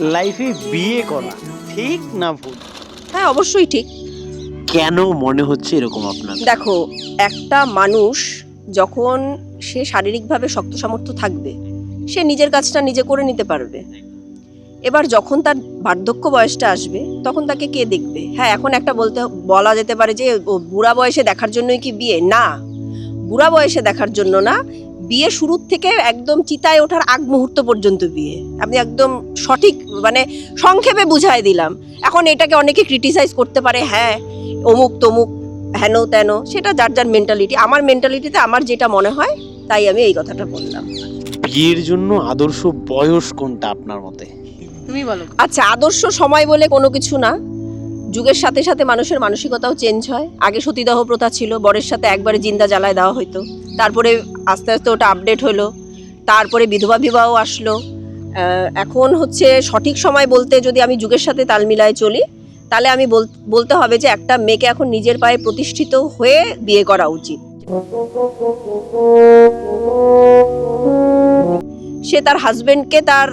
লাইফে বিয়ে করা ঠিক না ভুল? হ্যাঁ অবশ্যই ঠিক। কেন মনে হচ্ছে এরকম আপনার? দেখো একটা মানুষ যখন সে শারীরিকভাবে শক্ত সামর্থ্য থাকবে সে নিজের কাজটা নিজে করে নিতে পারবে। এবার যখন তার বার্ধক্য বয়সটা আসবে তখন তাকে কে দেখবে? হ্যাঁ এখন একটা বলতে বলা যেতে পারে যে বুড়া বয়সে দেখার জন্যই কি বিয়ে? না। বুড়া বয়সে দেখার জন্য না বিয়ে শুরুর থেকে একদম চিতায় ওঠার আগ মুহূর্ত পর্যন্ত বিয়ে। আমি একদম সঠিক মানে সংক্ষেপে বুঝাই দিলাম। এখন এটাকে অনেকে ক্রিটিসাইজ করতে পারে হ্যাঁ অমুক তমুক হেন তেন সেটা যার যার মেন্টালিটি আমার মেন্টালিটিতে আমার যেটা মনে হয় তাই আমি এই কথাটা বললাম। বিয়ের জন্য আদর্শ বয়স কোনটা আপনার মতে? তুমি বলো। আচ্ছা আদর্শ সময় বলে কোনো কিছু না। যুগের সাথে সাথে মানুষের মানসিকতাও চেঞ্জ হয়। আগে সতীদাহ প্রথা ছিল বরের সাথে একবারে জিন্দা জ্বালায় দেওয়া হতো তারপরে আস্তে আস্তে ওটা আপডেট হলো। তারপরে বিধবা বিবাহ আসলো। এখন হচ্ছে সঠিক সময় বলতে যদি আমি যুগের সাথে তাল মিলায় চলি, তাহলে আমি বল- বলতে হবে যে একটা মেয়েকে এখন নিজের পায়ে প্রতিষ্ঠিত হয়ে বিয়ে করা উচিত। সে তার হাজবেন্ডকে তার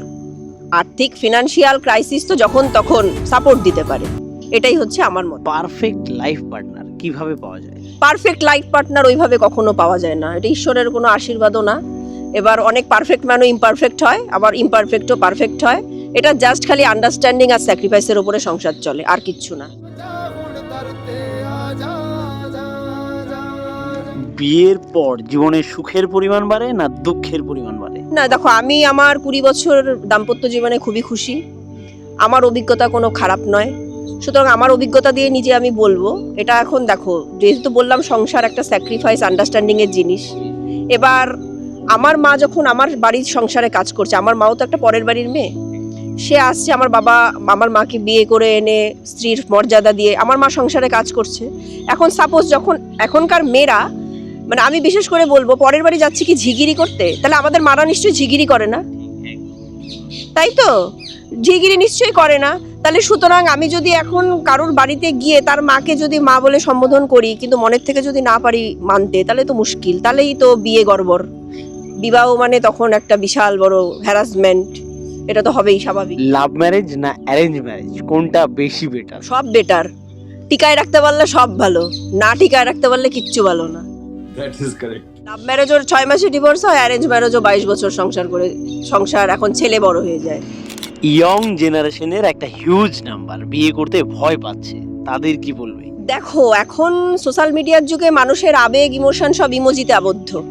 আর্থিক ফিনান্সিয়াল ক্রাইসিস তো যখন তখন সাপোর্ট দিতে পারে। এটাই হচ্ছে আমার মত। পারফেক্ট লাইফ পার্টনার কীভাবে পাওয়া যায়? পারফেক্ট লাইফ পার্টনার ওইভাবে কখনো পাওয়া যায় না। এটা ঈশ্বরের কোনো আশীর্বাদও না। এবার অনেক পারফেক্ট ম্যানও ইমপারফেক্ট হয় আবার ইমপারফেক্টও পারফেক্ট হয়। এটা জাস্ট খালি আন্ডারস্ট্যান্ডিং আর স্যাক্রিফাইসের উপরে সংসার চলে আর কিচ্ছু না। বিয়ের পর জীবনে সুখের পরিমাণ বাড়ে না দুঃখের পরিমাণ বাড়ে? না দেখো আমি আমার কুড়ি বছর দাম্পত্য জীবনে খুবই খুশি। আমার অভিজ্ঞতা কোনো খারাপ নয়। সুতরাং আমার অভিজ্ঞতা দিয়ে নিজে আমি বলব, এটা এখন দেখো, যেহেতু বললাম সংসার একটা স্যাক্রিফাইস আন্ডারস্ট্যান্ডিং এর জিনিস, এবার আমার মা যখন আমার বাড়ির সংসারে কাজ করছে, আমার মাও তো একটা পরের বাড়ির মেয়ে, সে আসছে, আমার বাবা, আমার মাকে বিয়ে করে এনে স্ত্রীর মর্যাদা দিয়ে, আমার মা সংসারে কাজ করছে। এখন সাপোজ যখন এখনকার মেয়েরা মানে আমি বিশেষ করে বলব, পরের বাড়ি যাচ্ছি কি ঝিগিরি করতে? তাহলে আমাদের মারা নিশ্চয়ই ঝিগিরি করে না? তাই তো? ঝিগিরি নিশ্চয়ই করে না। তাহলে সুতরাং আমি যদি এখন কারোর বাড়িতে গিয়ে তার মাকে যদি মা বলে সম্বোধন করি কিন্তু মনের থেকে যদি না পারি মানতে তাহলে তো মুশকিল। তাহলেই তো বিয়ে গড়বড়। বিবাহ মানে তখন একটা বিশাল বড় হ্যারাসমেন্ট এটা তো হবেই স্বাভাবিক। লাভ ম্যারেজ না অ্যারেঞ্জ ম্যারেজ কোনটা বেশি বেটার সব বেটার টিকায় রাখতে পারলে সব ভালো। না টিকায় রাখতে পারলে কিচ্ছু ভালো না। That is correct. লাভ ম্যারেজও ছয় মাসে ডিভোর্স হয় অ্যারেঞ্জ ম্যারেজও বাইশ বছর সংসার করে সংসার এখন ছেলে বড় হয়ে যায়। ইয়ং জেনারেশনের একটা হিউজ নাম্বার বিয়ে করতে ভয় পাচ্ছে। তাদের কি বলবে? দেখো, এখন সোশ্যাল মিডিয়ার যুগে মানুষের আবেগ ইমোশন সব ইমোজিতে আবদ্ধ।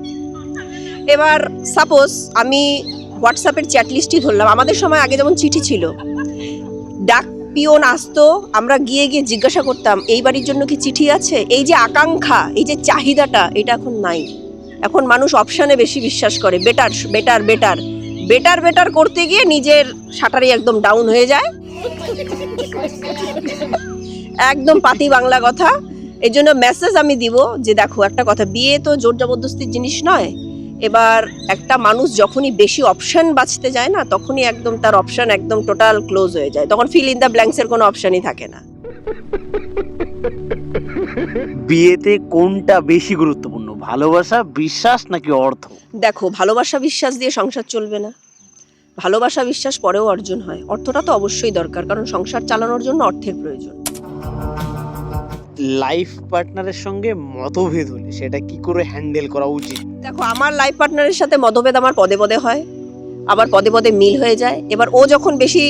এবার সাপোজ আমি হোয়াটসঅ্যাপের চ্যাট লিস্টই ধরলাম। আমাদের সময় আগে যেমন চিঠি ছিল, ডাক পিওন আসতো, আমরা গিয়ে গিয়ে জিজ্ঞাসা করতাম, এই বাড়ির জন্য কি চিঠি আছে? এই যে আকাঙ্ক্ষা, এই যে চাহিদাটা, এটা এখন নাই। এখন মানুষ অপশানে বেশি বিশ্বাস করে better better better better better করতে গিয়ে নিজের শাটারি একদম ডাউন হয়ে যায়। একদম পাতি বাংলা কথা। এই জন্য মেসেজ আমি দিব যে, দেখো, একটা কথা, বিয়ে তো জোর জবরদস্তির জিনিস নয়। এবার একটা মানুষ যখনই বেশি অপশান বাঁচতে যায় না, তখনই একদম তার অপশান একদম টোটাল ক্লোজ হয়ে যায়। তখন ফিল ইন দ্য ব্ল্যাঙ্কসের কোনো অপশনই থাকে না। বিয়েতে কোনটা বেশি গুরুত্বপূর্ণ? ভালোবাসা বিশ্বাস নাকি অর্থ? দেখো ভালোবাসা বিশ্বাস দিয়ে সংসার চলবে না। ভালোবাসা বিশ্বাস পরেও অর্জন হয়। অর্থটা তো অবশ্যই দরকার কারণ সংসার চালানোর জন্য অর্থের প্রয়োজন। লাইফ পার্টনারের সঙ্গে মতভেদ হলে সেটা কি করে হ্যান্ডেল করা উচিত? দেখো আমার লাইফ পার্টনারের সাথে মতভেদ আমার পদে পদে হয় আবার পদে পদে মিল হয়ে যায়। এবার ও যখন বেশি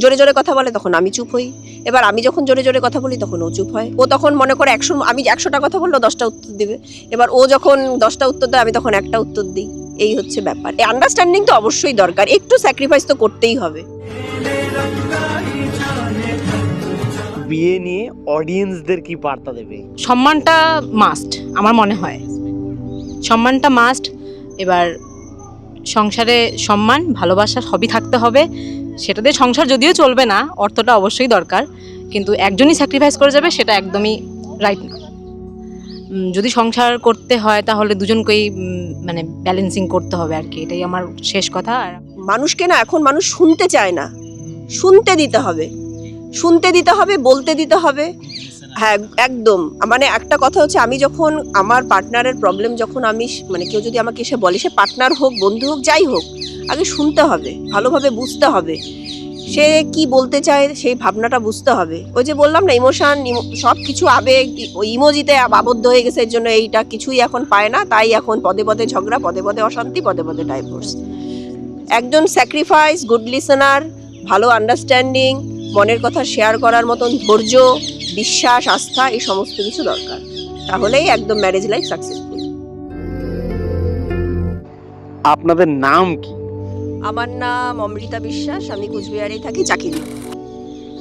জোরে জোরে কথা বলে তখন আমি চুপ হই। এবার আমি যখন জোরে জোরে কথা বলি তখন ও চুপ হয়। ও তখন মনে করে একশো আমি একশোটা কথা বলল দশটা উত্তর দিবে। এবার ও যখন দশটা উত্তর দেয় আমি তখন একটা উত্তর দিই। এই হচ্ছে ব্যাপার। এই আন্ডারস্ট্যান্ডিং তো অবশ্যই দরকার। একটু স্যাক্রিফাইস তো করতেই হবে। বিয়ে নিয়ে অডিয়েন্সদের কি বার্তা দেবে? সম্মানটা মাস্ট আমার মনে হয়। সম্মানটা মাস্ট এবার সংসারে সম্মান ভালোবাসা সবই থাকতে হবে। সেটাতে সংসার যদিও চলবে না, অর্থটা অবশ্যই দরকার, কিন্তু একজনই স্যাক্রিফাইস করে যাবে সেটা একদমই রাইট না। যদি সংসার করতে হয় তাহলে দুজনকেই মানে ব্যালেন্সিং করতে হবে আর কি, এটাই আমার শেষ কথা আর মানুষকে না এখন মানুষ শুনতে চায় না, শুনতে দিতে হবে, শুনতে দিতে হবে, বলতে দিতে হবে। হ্যাঁ একদম মানে একটা কথা হচ্ছে আমি যখন আমার পার্টনারের প্রবলেম যখন আমি মানে কেউ যদি আমাকে এসে বলে সে পার্টনার হোক, বন্ধু হোক, যাই হোক আগে শুনতে হবে, ভালোভাবে বুঝতে হবে। সে কি বলতে চায়, সেই ভাবনাটা বুঝতে হবে। ওই যে বললাম না ইমোশন সব কিছু আবেগ ওই ইমোজিতে আবদ্ধ হয়ে গেছে এর জন্য এইটা কিছুই এখন পায় না, তাই এখন পদে পদে ঝগড়া, পদে পদে অশান্তি, পদে পদে ডাইভোর্স একজন স্যাক্রিফাইস গুড লিসনার ভালো আন্ডারস্ট্যান্ডিং মনের কথা শেয়ার করার মতন ধৈর্য, বিশ্বাস, আস্থা, এই সমস্ত কিছু দরকার। তাহলেই একদম ম্যারেজ লাইফ সাকসেসফুল আপনাদের নাম কি? আমার নাম অমৃতা বিশ্বাস আমি কুচবিহারেই থাকি চাকিরি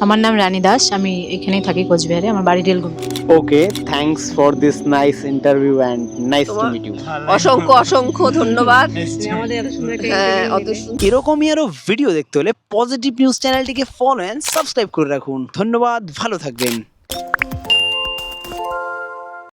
আমার নাম রানী দাস আমি এখানেই থাকি কোচবিহারে আমার বাড়ি রেলগুন okay thanks for this nice interview and nice to meet you অসংখ্য অসংখ্য ধন্যবাদ। আমাদের এত সুন্দর হ্যাঁ, অত এরকমই আরও ভিডিও দেখতে হলে পজিটিভ নিউজ চ্যানেলটিকে ফলো অ্যান্ড সাবস্ক্রাইব করে রাখুন। ধন্যবাদ ভালো থাকবেন।